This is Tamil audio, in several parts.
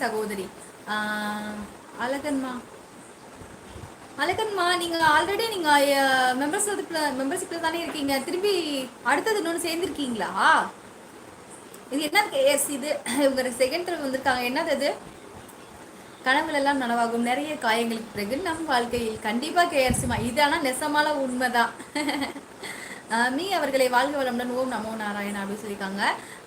சகோதரி. அழகன்மா. அழகன்மா நீங்க ஆல்ரெடி நீங்க மெம்பர்ஷிப்ல மெம்பர்ஷிப்ல தானே இருக்கீங்க. திரும்பி அடுத்தது இன்னொன்று சேர்ந்துருக்கீங்களா? இது என்ன கேஎஸ் இது இவங்க செகண்ட் டைம் வந்திருக்காங்க. என்னது அது? கனவுல நனவாகும். நிறைய காயங்களுக்கு பிறகு நம் வாழ்க்கையில் கண்டிப்பா கேஆர்சிமா இது ஆனா நெசமால உண்மைதான். மீ அவர்களை வாழ்க வளமுடன். ஓம் நமோ நாராயணா அப்படின்னு சொல்லியிருக்காங்க.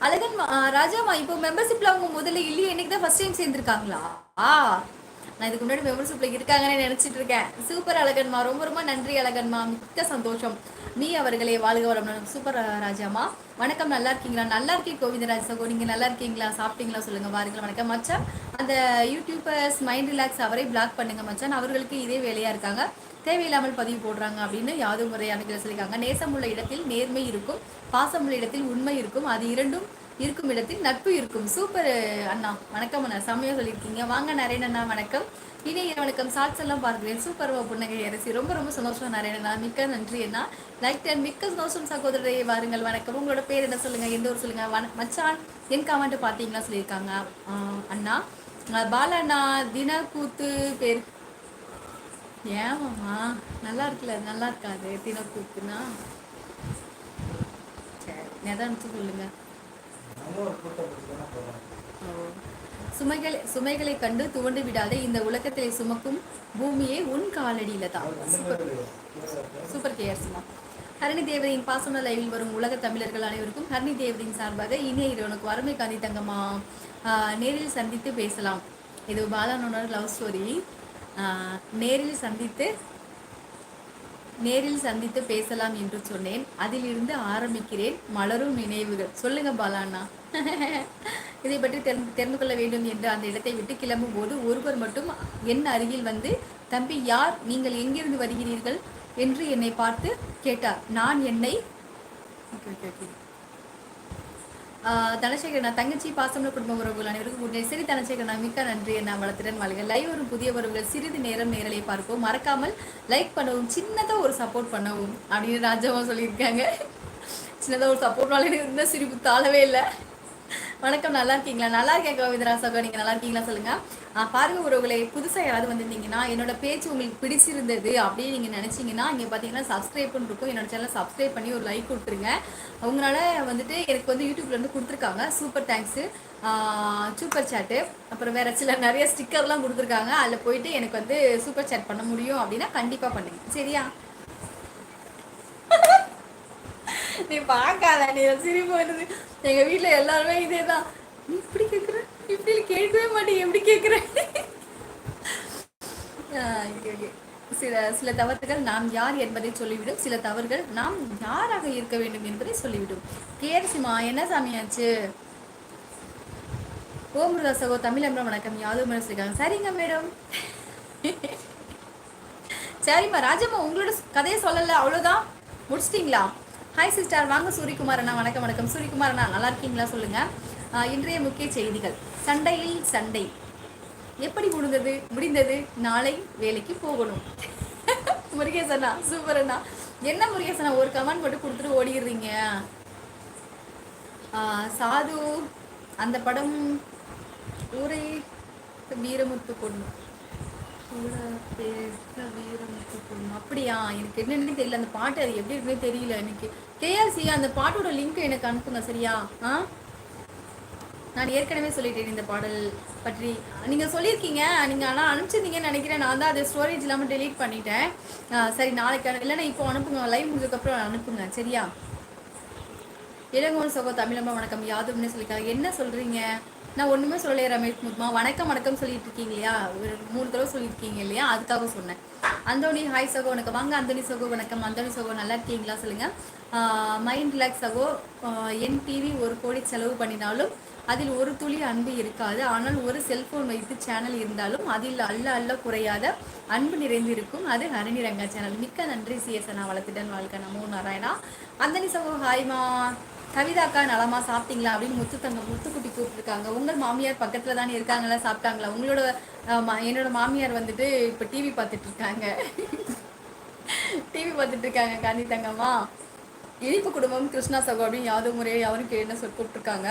அழகன் ராஜாமா இப்போ மெம்பர்ஷிப்ல அவங்க முதல்ல இல்லையே இன்னைக்கு தான் ஃபர்ஸ்ட் டைம் சேர்ந்திருக்காங்களா? நான் இதுக்கு முன்னாடி மெம்பர்ஷிப்ல இருக்காங்கன்னு நினைச்சிட்டு இருக்கேன். சூப்பர் அழகன்மா ரொம்ப ரொம்ப நன்றி அழகன்மா. மிக்க சந்தோஷம். நீ அவர்களே வாழ்க வளம். சூப்பர் ராஜாமா வணக்கம் நல்லா இருக்கீங்களா? நல்லா இருக்கேன் கோவிந்தராஜ் சகோ. நீங்க நல்லா இருக்கீங்களா? சாப்பிட்டீங்களா? சொல்லுங்க பாருங்களா வணக்கம். மச்சான் அந்த யூடியூபர்ஸ் மைண்ட் ரிலாக்ஸ் அவரை பிளாக் பண்ணுங்க மச்சான். அவர்களுக்கு இதே வேலையா இருக்காங்க. தேவையில்லாமல் பதிவு போடுறாங்க அப்படின்னு யாதும் முறையான சொல்லியிருக்காங்க. நேசமுள்ள இடத்தில் நேர்மை இருக்கும் பாசமுள்ள இடத்தில் உண்மை இருக்கும். அது இரண்டும் இருக்கும் இடத்தில் நட்பு இருக்கும். சூப்பர் அண்ணா. வணக்கம் அண்ணா. சமையல் சொல்லியிருக்கீங்க. வாங்க நரேன் அண்ணா வணக்கம். இனி வணக்கம். சாட்ஸ் எல்லாம் பார்க்கிறேன் சூப்பர் புன்னகை அரசி. ரொம்ப ரொம்ப சந்தோஷம் நரேனா மிக்க நன்றி அண்ணா. லைக் அண்ட் மிக்க சந்தோஷம் சகோதரரை. வாருங்கள் வணக்கம். உங்களோட பேர் என்ன சொல்லுங்க? எந்த ஊர் சொல்லுங்க? மச்சான் என் காமெண்ட் பார்த்தீங்களா சொல்லியிருக்காங்க? அண்ணா. பாலண்ணா தின கூத்து பேர். ஏமாம்மா நல்லா இருக்குல்ல நல்லா இருக்காது தினக்கூத்துனா? சரி நெதான் சொல்லுங்க. சுமைகளை சுமைகளை கண்டு துவண்டு விடாத இந்த உலகத்தை சுமக்கும் பூமியே உன் காலடியில தான். சூப்பர் கேர்ஸ்மா ஹரணி தேவதையின் பாசன லைவில் வரும் உலக தமிழர்கள் அனைவருக்கும் ஹரணி தேவதையின் சார்பாக இனிய இரவனுக்கு வறுமை காந்தி தங்கம்மா நேரில் சந்தித்து பேசலாம். இது பாலானோட லவ் ஸ்டோரி. நேரில் சந்தித்து நேரில் சந்தித்து பேசலாம் என்று சொன்னேன். அதிலிருந்து ஆரம்பிக்கிறேன். மலரும் நினைவுகள். சொல்லுங்க பாலாண்ணா. இதை பற்றி தெரிந்து தெரிந்து கொள்ள வேண்டும் என்று அந்த இடத்தை விட்டு கிளம்பும் போது ஒருவர் மட்டும் என் அருகில் வந்து தம்பி யார்? நீங்கள் எங்கிருந்து வருகிறீர்கள்? என்று என்னை பார்த்து கேட்டார். நான் என்னை தனசேகரனா தங்கச்சி பாசம்ல குடும்ப உறவுகள் அனைவருக்கும் உடனே சரி தனசேகரனா மிக்க நன்றி. என்ன வளர்த்துடன் வாழ்க. லைவ் வரும் புதிய உறவுகள் சிறிது நேரம் நேரலை பார்ப்போம். மறக்காமல் லைக் பண்ணவும் சின்னதாக ஒரு சப்போர்ட் பண்ணவும் அப்படின்னு ராஜாவும் சொல்லியிருக்காங்க. சின்னதாக ஒரு சப்போர்ட் வாழ இருந்த சிரிப்பு தாழவே இல்லை. வணக்கம் நல்லா இருக்கீங்களா? நல்லா இருக்கேன் கோவிந்தரா சகோ நீங்க நல்லா இருக்கீங்களா சொல்லுங்க. பாருங்க உறவுகளை புதுசாக யாராவது வந்திருந்தீங்கன்னா என்னோட பேச்சு உங்களுக்கு பிடிச்சிருந்தது அப்படின்னு நீங்கள் நினச்சிங்கன்னா இங்கே பார்த்தீங்கன்னா சப்ஸ்கிரைப் இருக்கும். என்னோட சேனல் சப்ஸ்கிரைப் பண்ணி ஒரு லைக் கொடுத்துருங்க. அவங்களால வந்துட்டு எனக்கு வந்து யூடியூப்லேருந்து கொடுத்துருக்காங்க. சூப்பர் தேங்க்ஸு சூப்பர் சேட்டு அப்புறம் வேறு சில நிறைய ஸ்டிக்கர்லாம் கொடுத்துருக்காங்க. அதில் போயிட்டு எனக்கு வந்து சூப்பர் சேட் பண்ண முடியும் அப்படின்னா கண்டிப்பாக பண்ணுங்க. சரியா? நீ பார்க்காத நீ சிரிப்பு வருது. எங்கள் வீட்டில் எல்லாருமே இதே தான் நீ இப்படி கேட்குற இப்படி கேட்கவே மாட்டேங்க எப்படி கேட்குற சில சில தவறுகள் நாம் யார் என்பதை சொல்லிவிடும். சில தவறுகள் நாம் யாராக இருக்க வேண்டும் என்பதை சொல்லிவிடும். கேர்சிமா என்ன சாமியாச்சு ஓம்ருதா சகோ தமிழம்பரம் வணக்கம். யாதவ் மேடம் சரிங்க மேடம். சரிம்மா ராஜம்மா உங்களோட கதையை சொல்லலை அவ்வளோதான் முடிச்சிட்டிங்களா? ஹாய் சிஸ்டர் வாங்க சூரியகுமார் அண்ணா வணக்கம் வணக்கம். சூரியகுமார் அண்ணா நல்லா இருக்கீங்களா? சொல்லுங்க. இன்றைய முக்கிய செய்திகள். சண்டையில் சண்டை. எப்படி முடிந்தது? முடிந்தது. நாளை வேலைக்கு போகணும். முருகேசனா சூப்பர் அண்ணா என்ன முருகேசனா ஒரு கமெண்ட் மட்டும் கொடுத்துட்டு ஓடிடுறீங்க? சாது அந்த படம் ஊரை வீரமுத்து பொண்ணு அப்படியா? எனக்கு என்னன்னு தெரியல. அந்த பாட்டு அது எப்படி இருக்குன்னு தெரியல எனக்கு. கேஆர்சி அந்த பாட்டோட லிங்க் எனக்கு அனுப்புங்க சரியா? ஆ? நான் ஏற்கனவே சொல்லிட்டேன் இந்த பாடல் பற்றி. நீங்கள் சொல்லியிருக்கீங்க. நீங்கள் ஆனால் அனுப்பிச்சிருந்தீங்கன்னு நினைக்கிறேன். நான் தான் அதை ஸ்டோரேஜ் இல்லாமல் டெலீட் பண்ணிட்டேன். சரி நாளைக்கு இல்லைன்னா இப்போ அனுப்புங்க. லைவ் முடிஞ்சதுக்கப்புறம் அனுப்புங்க சரியா? இளங்கோன் சகோ தமிழம்மா வணக்கம். யாதும்னு சொல்லியிருக்காங்க என்ன சொல்கிறீங்க நான் ஒன்றுமே சொல்லலையே ரமேஷ் முத்மா வணக்கம் வணக்கம் சொல்லிட்டு இருக்கீங்க இல்லையா? ஒரு மூணு தடவை சொல்லியிருக்கீங்க இல்லையா? அதுக்காக சொன்னேன். அந்தோனி ஹாய் சகோ வணக்கம். வாங்க அந்தோனி சகோ வணக்கம். அந்தோனி சகோ நல்லா இருக்கீங்களா சொல்லுங்கள் மைண்ட் ரிலாக்ஸ் சகோ என் டிவி ஒரு கோடி செலவு பண்ணினாலும் அதில் ஒரு துளி அன்பு இருக்காது. ஆனால் ஒரு செல்ஃபோன் வைத்து சேனல் இருந்தாலும் அதில் அல்ல அல்ல குறையாத அன்பு நிறைந்திருக்கும். அது ஹரணி ரங்கா சேனல் மிக்க நன்றி சிஎஸ்என் வளர்த்துடன் வாழ்க்கை நமோ நாராயணா. அந்தனி சகோ ஹாய்மா கவிதாக்கா நலமா சாப்பிட்டீங்களா அப்படின்னு முத்து தங்க முத்துக்குட்டி கூப்பிட்டுருக்காங்க. உங்கள் மாமியார் பக்கத்தில் தானே இருக்காங்களா சாப்பிட்டாங்களா? உங்களோட என்னோட மாமியார் வந்துட்டு இப்போ டிவி பார்த்துட்டு இருக்காங்க டிவி பார்த்துட்டு இருக்காங்க காந்தி தங்கம்மா. இனிப்பு குடும்பம் கிருஷ்ணா சகோ அப்படின்னு யாவது முறையை யாரும் என்ன சொல் கூப்பிட்டுருக்காங்க?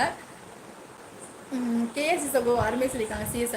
கேஎஸ்சி சகோ அருமை சொல்லியிருக்காங்க சிஎஸ்